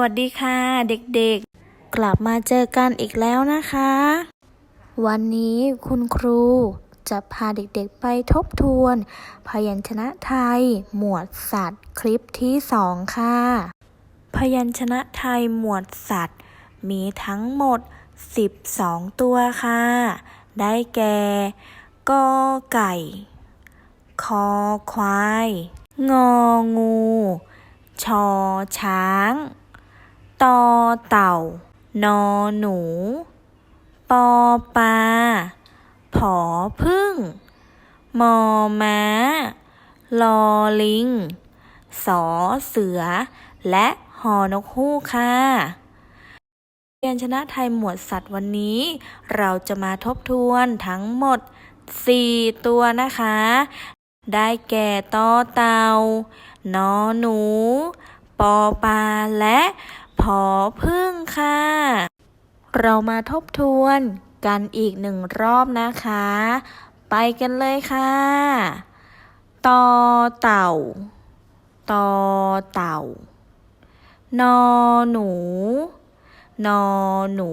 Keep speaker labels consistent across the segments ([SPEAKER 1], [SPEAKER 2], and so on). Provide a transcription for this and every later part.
[SPEAKER 1] วัสดีค่ะเด็กๆ กลับมาเจอกันอีกแล้วนะคะ วันนี้คุณครูจะพาเด็กๆไปทบทวน พยัญชนะไทย หมวดสัตว์ คลิปที่สองค่ะ พยัญชนะไทยหมวดสัตว์ มีทั้งหมด 12 ตัวค่ะ ได้แก่กอไก่ คอควาย งองู ชอช้าง ตอเต่า นอหนู ปอปลาผอพึ่ง มอม้า ลอลิง สอเสือ และหอนกฮูกค่ะพยัญชนะไทยหมวดสัตว์วันนี้ เราจะมาทบทวนทั้งหมด 4 ตัวนะคะ ได้แก่ตอเต่านอหนู ปอปลาและ ผอพึ่งค่ะ เรามาทบทวนกันอีกหนึ่งรอบนะคะ ไปกันเลยค่ะตอเต่าตอเต่านอหนู นอหนู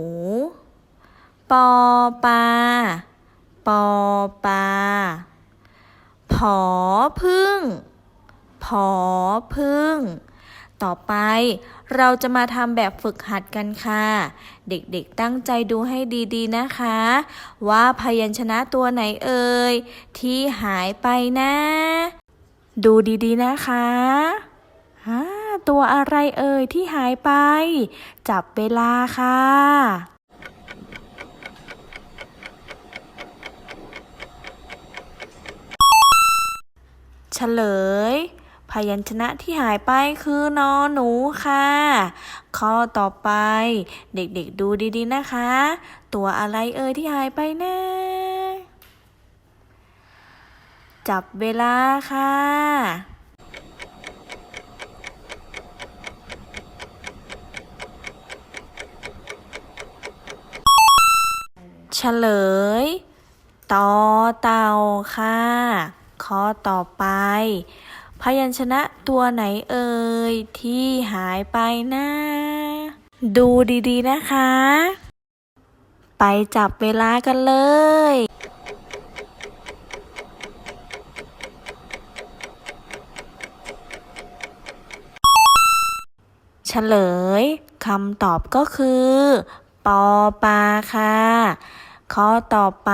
[SPEAKER 1] ปอปลาปอปลาผอพึ่งผอพึ่ง ต่อไปเราจะมาทำแบบฝึกหัดกันค่ะ เด็กๆตั้งใจดูให้ดีๆนะคะ ว่าพยัญชนะตัวไหนเอ่ย ที่หายไปนะ ดูดีๆนะคะอ่าตัวอะไรเอ่ยที่หายไป จับเวลาค่ะเฉลย พยัญชนะที่หายไปคือนอหนูค่ะ ข้อต่อไปเด็กๆดูดีๆนะคะ ตัวอะไรเอ่ยที่หายไปนะ จับเวลาค่ะเฉลย ตอเต่าค่ะ ข้อต่อไป พยัญชนะตัวไหนเอ่ย ที่หายไปนะ ดูดีๆนะคะ ไปจับเวลากันเลยเฉลยคำตอบก็คือ ปอปาค่ะข้อต่อไป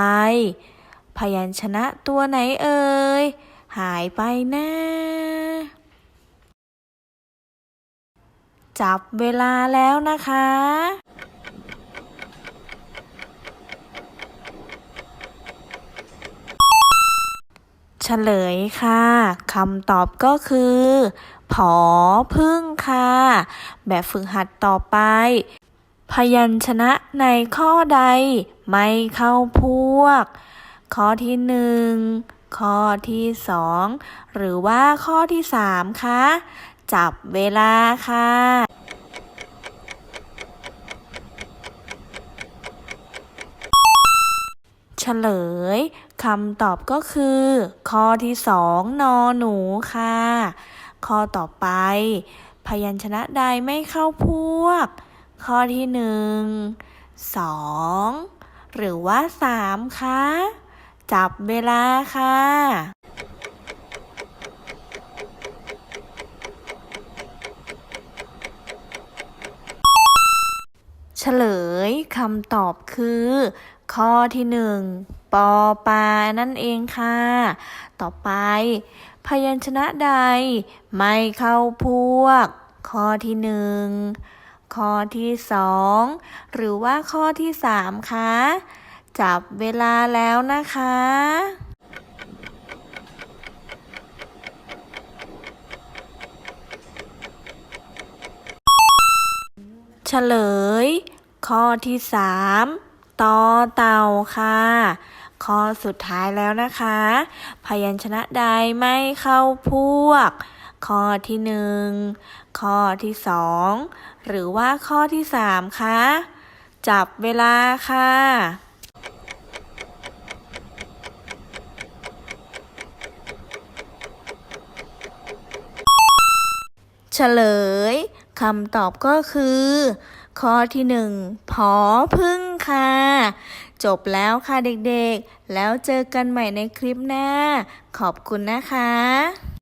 [SPEAKER 1] พยัญชนะตัวไหนเอ่ย หายไปนะ จับเวลาแล้วนะคะ เฉลยค่ะคำตอบก็คือผอพึ่งค่ะ แบบฝึกหัดต่อไป พยัญชนะในข้อใดไม่เข้าพวก ข้อที่หนึ่ง ข้อที่สองหรือว่าข้อที่สามคะ จับเวลาค่ะเฉลยคำตอบก็คือ ข้อที่สองนอหนูค่ะ ข้อต่อไป พยัญชนะใดไม่เข้าพวก ข้อที่หนึ่งสองหรือว่าสามคะ จับเวลาค่ะ เฉลยคำตอบคือ ข้อที่หนึ่งปอปลานั่นเองค่ะ ต่อไป พยัญชนะใดไม่เข้าพวก ข้อที่หนึ่งข้อที่สองหรือว่าข้อที่สามคะ จับเวลาแล้วนะคะ เฉลย ข้อที่สามตอเต่าค่ะ ข้อสุดท้ายแล้วนะคะ พยัญชนะใดไม่เข้าพวก ข้อที่หนึ่งข้อที่สองหรือว่าข้อที่สามคะ จับเวลาค่ะ เฉลยคำตอบก็คือ ข้อที่หนึ่งผอพึ่งค่ะ จบแล้วค่ะเด็กๆ แล้วเจอกันใหม่ในคลิปหน้า ขอบคุณนะคะ